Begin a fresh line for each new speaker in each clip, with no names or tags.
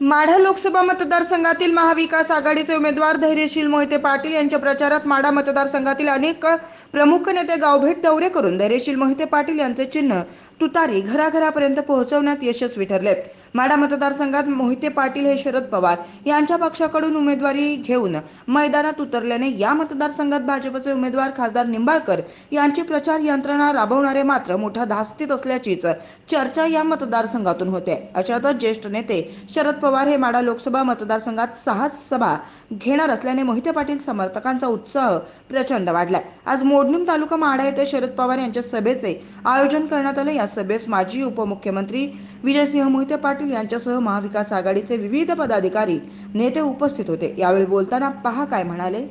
माढा लोकसभा मतदारसंघातील महाविकास आघाडीचे उमेदवार धैर्यशील मोहिते पाटील यांच्या प्रचारात माढा मतदारसंघातील अनेक प्रमुख नेते गावभेट दौरे करून धैर्यशील मोहिते पाटील यांचे चिन्ह तुतारी घराघरापर्यंत पोहोचवण्यात यशस्वी ठरलेत. माढा मतदारसंघात मोहिते पाटील हे शरद पवार यांच्या पक्षाकडून उमेदवारी घेऊन मैदानात उतरल्याने या मतदारसंघात भाजपचे उमेदवार खासदार निंबाळकर यांची प्रचार यंत्रणा राबवणारे मात्र मोठ्या धास्तीत असल्याचीच चर्चा या मतदारसंघातून होते. अशातच ज्येष्ठ नेते शरद पवार हे माडा लोकसभा मतदारसंघात सहा सभा घेणार असल्याने मोहिते पाटील समर्थकांचा उत्साह प्रचंड वाढलाय. आज मोडणीम तालुका माडा येथे शरद पवार यांच्या सभेचे आयोजन करण्यात आले. या सभेस माजी उपमुख्यमंत्री विजयसिंह मोहिते पाटील यांच्यासह महाविकास आघाडीचे विविध पदाधिकारी नेते उपस्थित होते. यावेळी बोलताना पहा काय म्हणाले.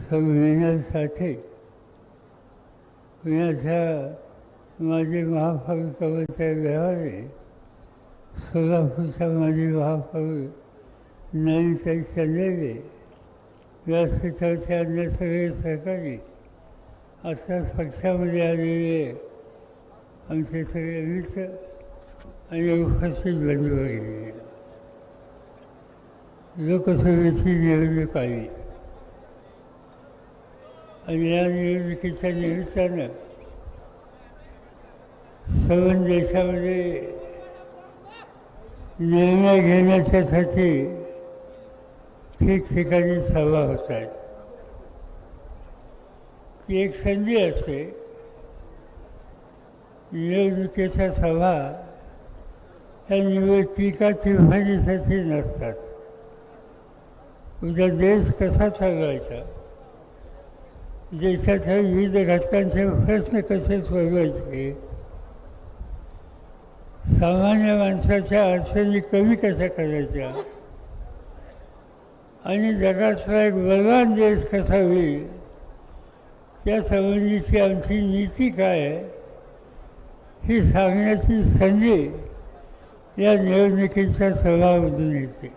संविधानासाठी पुण्याच्या माजी महापौर कविता सोलापूरच्या माजी महापौर नलिताई चंदेले व्यासपीठाचे अन्य सगळे सहकारी अशा पक्षामध्ये आलेले आमचे सगळे मित्र आणि उपस्थित बंधू वगैरे लोकसभेची निवडणूक आली आणि या निवडणुकीच्या निमित्तानं सर्व देशामध्ये निर्णय घेण्याच्यासाठी ठिकठिकाणी सभा होत आहेत ती एक संधी असते. निवडणुकीच्या सभा ह्या निवड टीका नसतात. उद्या देश कसा चालवायचा? देशाच्या विविध घटकांचे प्रश्न कसे सोडवायचे? सामान्य माणसाच्या अडचणी कमी कशा करायच्या? आणि जगातला एक बलवान देश कसा होईल? त्या संबंधीची आमची नीती काय? आहे ही सांगण्याची संधी या निवडणुकीच्या सभामधून येते.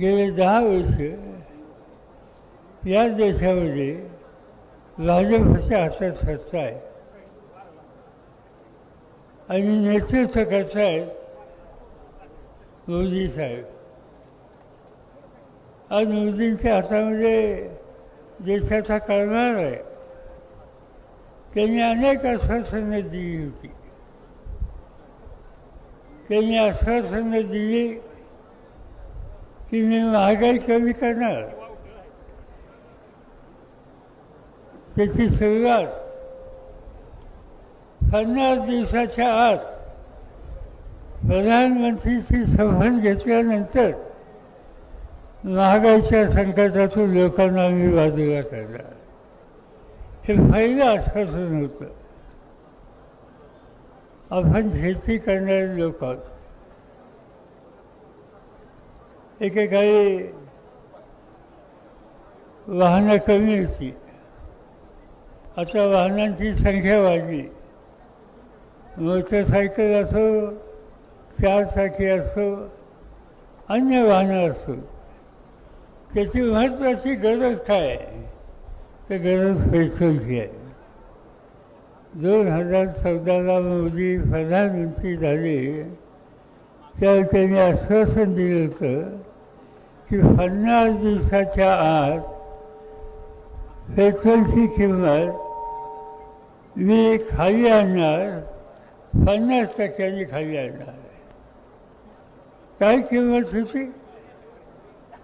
गेले दहा वर्ष या देशामध्ये भाजपच्या हातात सत्ता आहे. आणि नेतृत्व करतायत मोदी साहेब. आज मोदींच्या हातामध्ये देशाचा करणार आहे. त्यांनी अनेक आश्वासनं दिली होती. त्यांनी आश्वासनं दिली की मी महागाई कमी करणार. त्याची सुरुवात पन्नास दिवसाच्या आत प्रधानमंत्रीची शपथ घेतल्यानंतर महागाईच्या संकटातून लोकांना आम्ही बाजूला काढला. हे पहिलं आश्वासन होतं. आपण शेती करणारे लोक आहोत. एकेकाळी वाहनं कमी होती. आता वाहनांची संख्या वाढली. मोटरसायकल असो चारचाकी असो अन्य वाहनं असो त्याची महत्त्वाची गरज काय आहे? तर गरज पेट्रोलची आहे. दोन हजार चौदाला मोदी प्रधानमंत्री झाले तर त्यांनी आश्वासन दिलं होतं की पन्नास दिवसाच्या आत पेट्रोलची किंमत मी खाली आणणार पन्नास टक्क्यांनी खाली आणणार काय किंमत होती?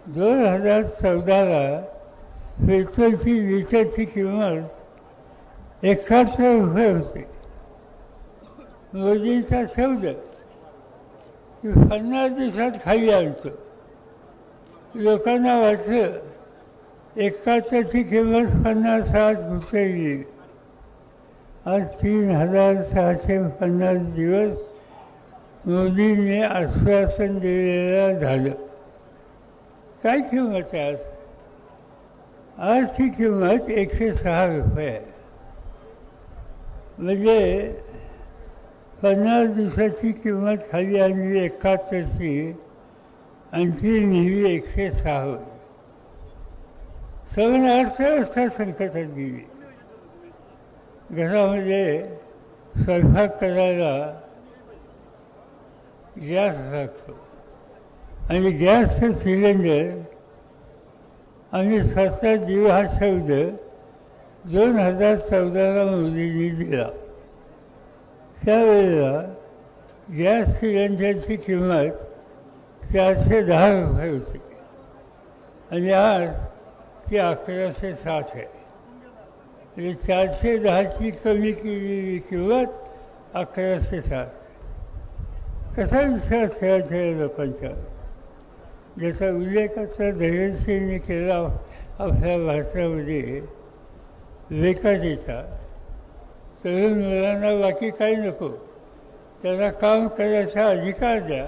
दोन हजार चौदाला पेट्रोलची लिटरची किंमत एकाहत्तर रुपये होती. मोदींचा शब्द की पन्नास दिवसात खाली आणतो. लोकांना वाटलं एकाहत्तरची किंमत पन्नास साठ रुपये येईल. आज तीन हजार सहाशे पन्नास दिवस मोदींनी आश्वासन दिलेलं झालं. काय किंमत आहे आज? आजची किंमत एकशे सहा रुपये आहे. म्हणजे पन्नास दिवसाची किंमत खाली आणली एकाहत्तरची आणखी नेहमी एकशे सहा. होती सगळं अर्थव्यवस्था संकटात गेली. घरामध्ये स्वयंपाक करायला गॅस लागतो आणि गॅसचं सिलेंडर आणि स्वतः जीव हा शब्द दोन हजार चौदाला मोदींनी दिला. त्यावेळेला गॅस सिलेंडरची किंमत चारशे दहा रुपये होती. आणि आज ती अकराशे साठ आहे. म्हणजे चारशे दहाची कमी केलेली किंमत अकराशे सात कसा विश्वास ठेवायचा या लोकांचा? ज्याचा उल्लेख आता धैर्यसिंहने केला आपल्या भाषणामध्ये विकासीचा. तरुण मुलांना बाकी काही नको. त्यांना काम करायचा अधिकार द्या.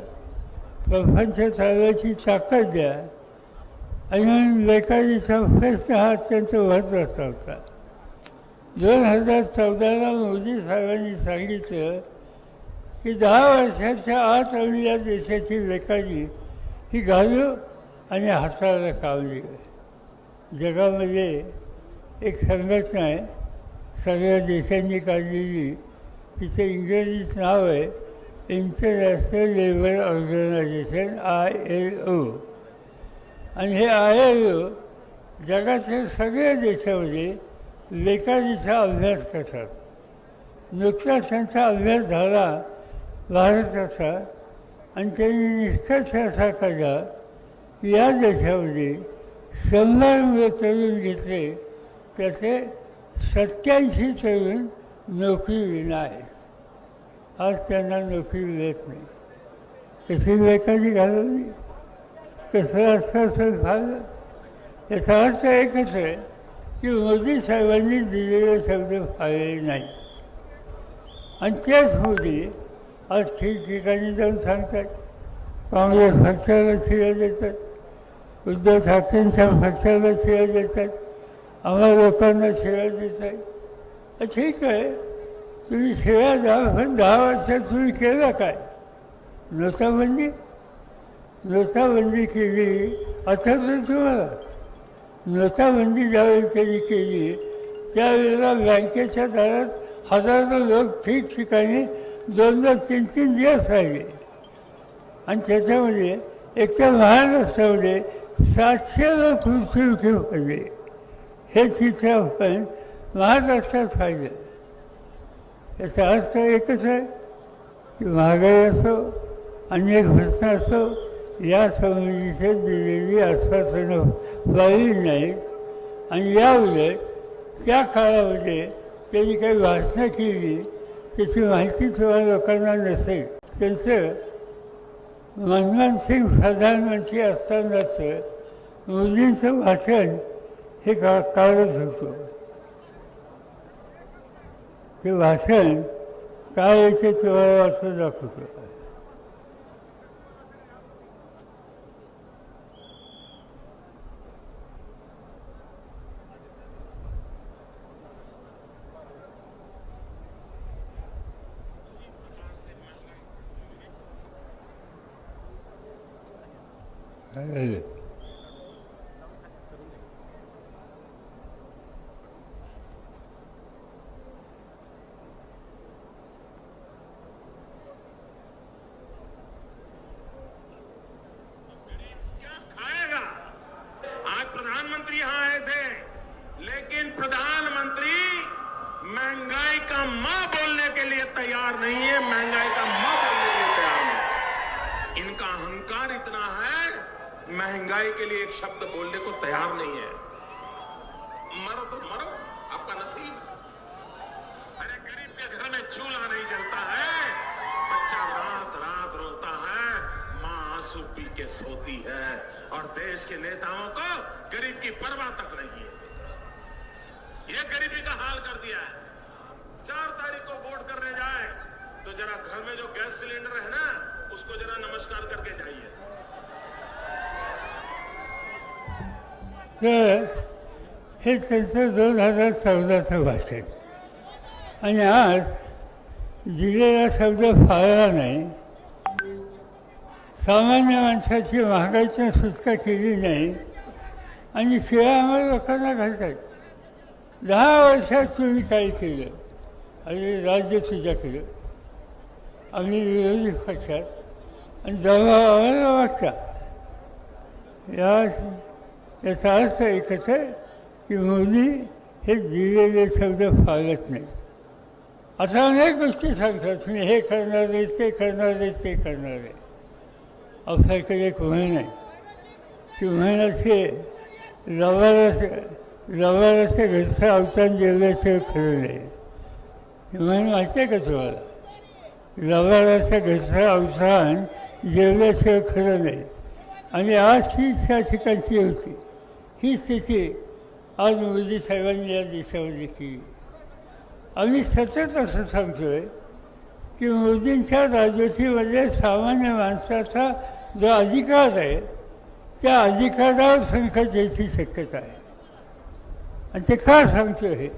प्रपंच चालवायची ताकद द्या. आणि बेकारीचा प्रश्न हा अत्यंत महत्त्वाचा होता. दोन हजार चौदाला मोदी साहेबांनी सांगितलं की दहा वर्षाच्या आत आम्ही या देशाची बेकारी ही घालू आणि हाताला कावली. जगामध्ये एक संघटना आहे. सगळ्या देशांनी काढलेली. तिचं इंग्रजीत नाव आहे. International labour organisation I L O आणि हे आय एल ओ जगातल्या सगळ्या देशामध्ये बेकारीचा अभ्यास करतात. नुकताच त्यांचा अभ्यास झाला भारताचा आणि त्यांनी निष्कर्ष असा काढला की या देशामध्ये शंभर मुलं तरुण घेतले त्याचे सत्याऐंशी तरुण नोकरी विना आहेत. आज त्यांना नोकरी मिळत नाही. तशी बेकारी घालवली. तसं असतं असं झालं याचा अर्थ एकच आहे की मोदी साहेबांनी दिलेले शब्द पाळले नाही आणि तेच मोदी आज ठिकठिकाणी जाऊन सांगतात. काँग्रेस पक्षाला शिव्या देतात. उद्धव ठाकरेंच्या पक्षाला शिव्या देतात. आम्हा लोकांना शिव्या देतात. ठीक आहे. तुम्ही शिव्या द्या पण दहा वर्षात तुम्ही केलं काय? नोटाबंदी? नोटाबंदी केली. आठवतं तुम्हाला नोटाबंदी ज्यावेळी त्यांनी केली त्यावेळेला बँकेच्या दारात हजारो लोक ठिकठिकाणी दोन दोन तीन तीन दिवस राहिले. आणि त्याच्यामध्ये एकट्या महाराष्ट्रामध्ये सातशे लोक मृत्यूमुखी पडले. हे चित्र आपण महाराष्ट्रात पाहिलं. याचा अर्थ एकच आहे की महागाई असो अनेक घटना असो या समितीचे दिलेली आश्वासनं पाळली नाहीत. आणि या उलट त्या काळामध्ये त्यांनी काही भाषणं केली त्याची माहिती किंवा लोकांना नसेल. त्यांचं मनमोहन सिंग प्रधानमंत्री असतानाचं मोदींचं भाषण हे का काळच होतं. ते भाषण काय याचे तेव्हा असं दाखवतो Öyle.
क्या के सोती है और देश के नेताओं को गरीब की परवाह तक नहीं है। ये गरीबी का हाल कर दिया है। चार तारीख को वोट करने जाए तो जरा घर में जो गैस सिलेंडर है ना, उसको जरा नमस्कार करके जाइए।
हे त्यांचं दोन हज़ार चौदाचं भाषण आणि आज दिलेला शब्द फाळला नाही। सामान्य माणसाची महागाईची सुटका केली नाही आणि शिवाय आम्हाला लोकांना घालतात दहा वर्षात तुम्ही काय केलं. आणि राज्य तुझ्याकडं आम्ही विरोधी पक्षात. आणि दबाव आम्हाला वाटता या याचा अर्थ एकच आहे की मोदी हे दिलेले शब्द पाळत नाही. आता अनेक गोष्टी सांगतात. मी हे करणार आहे ते करणार आहे ते करणार आहे आपल्याकडे एक म्हण नाही. ती म्हण अशी आहे लवाराचं लवाराचं जेवल्याशिवाय खरं नाही. ही वाटते माहिती आहे का तुम्हाला? लवाराचं घसर अवसान जेवल्याशिवाय खरं नाही. आणि आज ही त्या ठिकाणची होती. ही स्थिती आज मोदी साहेबांनी या देशामध्ये केली आम्ही सतत असं सांगतोय की मोदींच्या राजवटीमध्ये सामान्य माणसाचा जो अधिकार आहे त्या अधिकारावर संकट यायची शक्यता आहे. आणि ते का सांगतो हे?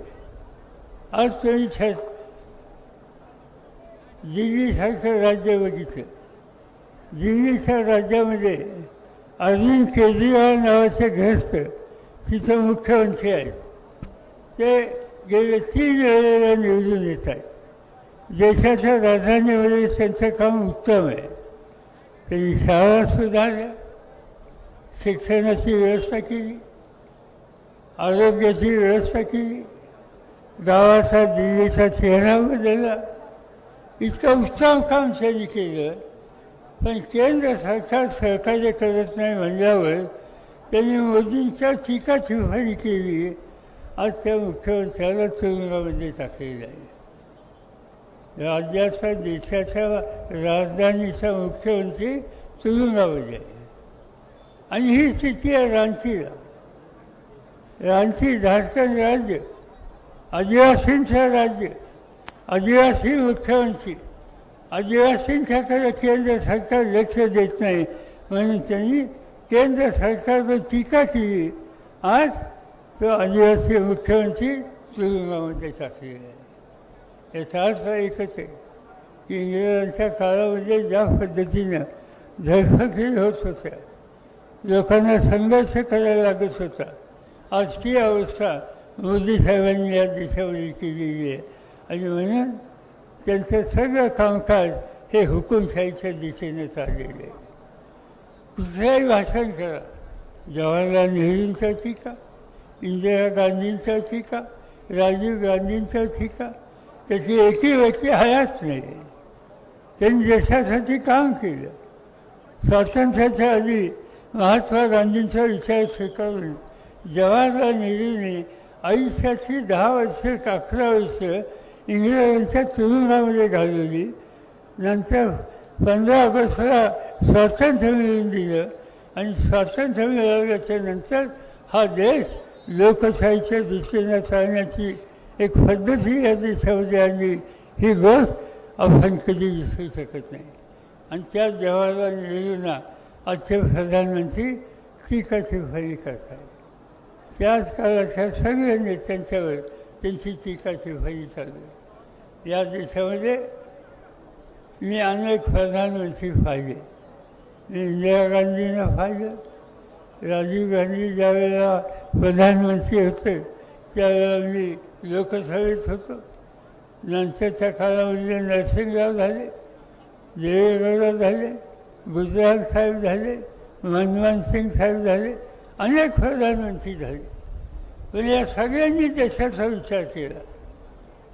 आज तुम्ही छत दिल्लीसारखं राज्य बघितलं दिल्लीच्या राज्यामध्ये अरविंद केजरीवाल नावाचे ग्रस्त तिथं मुख्यमंत्री आहेत. ते गेले तीन वेळेला निवडून येत आहेत. देशाच्या राजधानीमध्ये त्यांचं काम उत्तम आहे. त्यांनी शाळा सुधारल्या शिक्षणाची व्यवस्था केली आरोग्याची व्यवस्था केली. गावाचा दिल्लीचा चेहरा बदलला. इतकं उत्तम काम त्यांनी केलं. पण केंद्र सरकार सहकार्य करत नाही म्हणल्यावर त्यांनी मोदींच्या टीका टिप्पणी केली. आज त्या मुख्यमंत्र्याला तुरुंगामध्ये टाकलेलं आहे राज्याचा देशाच्या राजधानीचा मुख्यमंत्री तुरुंगामध्ये. आहे आणि ही स्थिती आहे रांचीला. रांची झारखंड राज्य आदिवासींचं राज्य आदिवासी मुख्यमंत्री आदिवासींच्याकडे केंद्र सरकार लक्ष देत नाही म्हणून त्यांनी केंद्र सरकारवर टीका केली. आज तो आदिवासी मुख्यमंत्री तुरुंगामध्ये टाकलेला आहे. याचा अर्थ एकच आहे. की इंग्रजांच्या काळामध्ये ज्या पद्धतीनं धरपकडी होत होत्या लोकांना संघर्ष करायला लागत होता आजची अवस्था मोदी साहेबांनी या देशामध्ये केलेली आहे. आणि म्हणून त्यांचं सगळं कामकाज हे हुकुमशाहीच्या दिशेने चाललेलं आहे. कुठलंही भाषण करा. जवाहरलाल नेहरूंचा टीका इंदिरा गांधींचा टीका राजीव गांधींचा टीका त्याची एकही व्यक्ती हयाच नाही. त्यांनी देशासाठी काम केलं. स्वातंत्र्याच्या आधी महात्मा गांधींचा विचार स्वीकारून जवाहरलाल नेहरूने आयुष्याची दहा वर्ष अकरा वर्ष इंग्रजांच्या तुरुंगामध्ये घालवली. नंतर पंधरा ऑगस्टला स्वातंत्र्य मिळवून दिलं आणि स्वातंत्र्य मिळवल्याच्या नंतर हा देश लोकशाहीच्या दृष्टीने चालण्याची एक पद्धती या देशामध्ये आणली ही गोष्ट आपण कधी विसरू शकत नाही. आणि त्या देवाला नेहरूंना आजचे प्रधानमंत्री टीका करतात. करत आहेत त्याच काळाच्या सगळ्या नेत्यांच्यावर त्यांची टीका टिप्पणी चालू आहे. या देशामध्ये मी अनेक प्रधानमंत्री पाहिले. मी इंदिरा गांधींना पाहिलं. राजीव गांधी ज्यावेळेला प्रधानमंत्री होते त्यावेळेला मी लोकसभेत होतो. नंतरच्या काळामध्ये नरसिंगराव झाले देवेगौडा झाले गुजरात साहेब झाले मनमोहन सिंग साहेब झाले अनेक प्रधानमंत्री झाले. पण या सगळ्यांनी देशाचा विचार केला.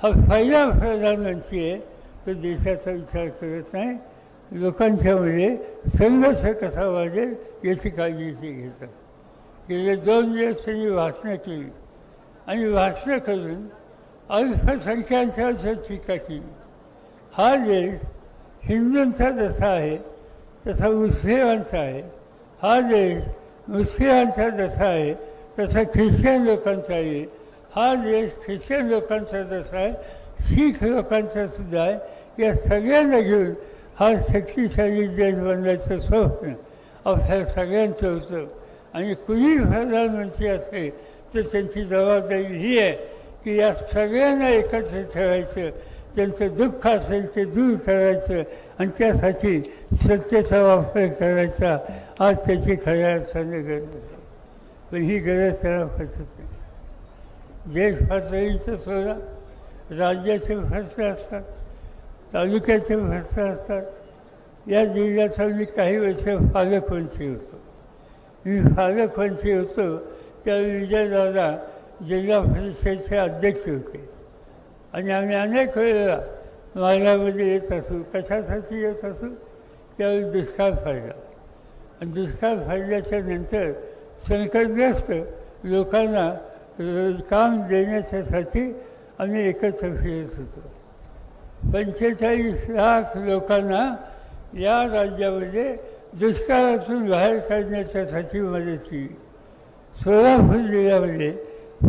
हा पहिला प्रधानमंत्री आहे तो देशाचा विचार करत नाही. लोकांच्यामध्ये संघर्ष कसा वाढेल याची काळजी ते घेतात. गेले दोन दिवस त्यांनी भाषणं केली. आणि भाषणं करून अल्पसंख्याकांच्या टीका केली हा देश हिंदूंचा जसा आहे तसा मुस्लिमांचा आहे. हा देश मुस्लिमांचा जसा आहे तसा ख्रिश्चन लोकांचा आहे. हा देश ख्रिश्चन लोकांचा जसा आहे शीख लोकांचा सुद्धा आहे. या सगळ्यांना घेऊन हा शक्तिशाली देश बनण्याचं स्वप्न. आपल्या सगळ्यांचं होतं. आणि कुणी प्रधानमंत्री असेल तर त्यांची जबाबदारी ही आहे की या सगळ्यांना एकत्र ठेवायचं त्यांचं दुःख असेल ते दूर करायचं आणि त्यासाठी सत्तेचा वापर करायचा. आज त्याची खऱ्या अर्थाने गरज आहे. पण ही गरज त्याला फसत नाही. देश पातळीचं सोडा राज्याचे प्रश्न असतात तालुक्याचे प्रश्न असतात. या जिल्ह्याचा मी काही वर्ष फालकवंशी होतो. मी फालकवंशी होतो त्यावेळी विजयदादा जिल्हा परिषदेचे अध्यक्ष होते. आणि आम्ही अनेक वेळेला मार्गामध्ये येत असू कशासाठी येत असू त्यावेळी दुष्काळ फायदा आणि दुष्काळ फायद्याच्या नंतर संकटग्रस्त लोकांना रोज काम देण्याच्यासाठी आम्ही एकत्र फिरत होतो. पंचेचाळीस लाख लोकांना या राज्यामध्ये दुष्काळातून बाहेर काढण्याच्यासाठी मदत केली. सोलापूर जिल्ह्यामध्ये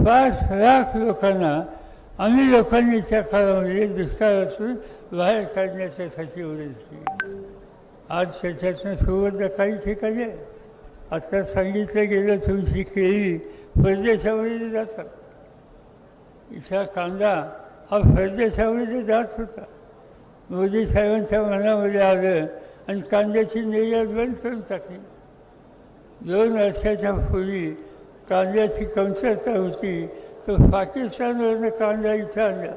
पाच लाख लोकांना आम्ही लोकांनी त्या काळामध्ये दुष्काळातून बाहेर काढण्याच्यासाठी मदत केली आज त्याच्यातून सुरुवात काही ठिकाणी आहे. आता सांगितलं गेलं तुमची केळी परदेशामध्ये जातात. इथला कांदा हा परदेशामध्ये जात होता. मोदी साहेबांच्या मनामध्ये आलं आणि कांद्याची निर्यात बंद करून टाकली. दोन वर्षाच्या पूर्वी कांद्याची कमतरता होती तर पाकिस्तानवरनं कांदा इथं आणला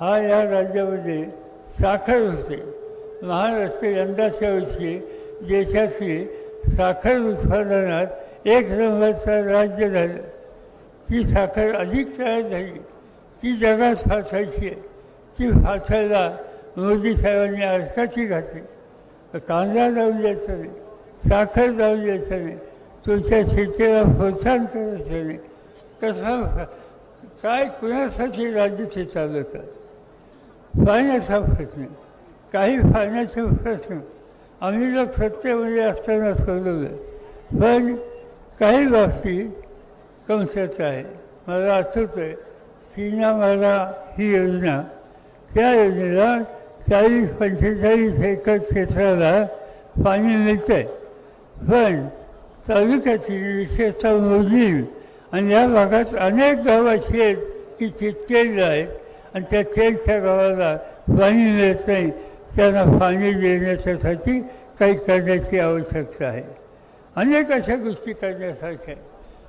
हा या राज्यामध्ये साखर होते. महाराष्ट्र यंदाच्या वर्षी देशातली साखर उत्पादनात एक नंबरचं राज्य झालं. ती साखर अधिक तयार झाली. ती जगात फासायची आहे. ती फासायला मोदी साहेबांनी अडकाची घातली. कांदा जाऊन द्यायचा नाही साखर जाऊन द्यायचा नाही. तुमच्या शेतीला प्रोत्साहन करायचं नाही कसं काय कुणासाठी राज्य ते चालवतात पाण्याचा प्रश्न. काही पाण्याचे प्रश्न. आम्ही लोक सत्तेमध्ये असताना सोडवलं. पण काही बाबती कमतरता आहे. मला आठवतं आहे सीना मला ही योजना त्या योजनेला चाळीस पंचेचाळीस एकर क्षेत्राला पाणी मिळतं आहे पण तालुक्यातील विशेषतः मुली आणि या भागात अनेक गावं अशी आहेत की चितकेली आहेत आणि त्या तेलच्या गावाला पाणी मिळत नाही. त्यांना पाणी देण्याच्यासाठी काही करण्याची आवश्यकता आहे. अनेक अशा गोष्टी करण्यासारख्या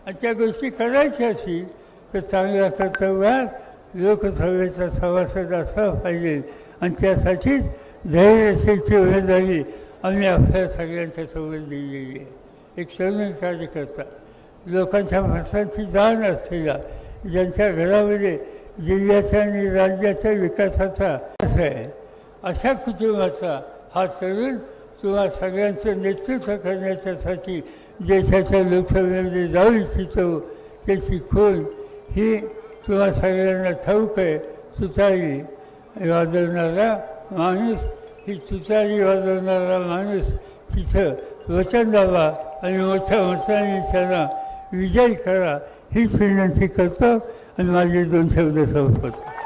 आणि त्या गोष्टी करायच्या असतील तर चांगल्या कर्तव्यात लोकसभेचा सभासद असला पाहिजे. आणि त्यासाठीच धैर्यशीलची उमेदवारी आम्ही आपल्या सगळ्यांच्या सोबत दिलेली आहे एक तरुण कार्यकर्ता लोकांच्या माणसांची जाण असलेला ज्यांच्या घरामध्ये जिल्ह्याच्या आणि राज्याच्या विकासाचा असं आहे. अशा कुटुंबाचा हा तरुण किंवा सगळ्यांचं नेतृत्व करण्याच्यासाठी देशाच्या लोकसभेमध्ये जाऊ इच्छितो त्याची खोल ही किंवा सगळ्यांना ठाऊक आहे. तुतारी वाजवणारा माणूस ही तुतारी वाजवणारा माणूस तिथं वचन द्यावा आणि मोठ्या मताने त्यांना विजय करा हीच विनंती करतो आणि माझे दोन शब्द संपवतो.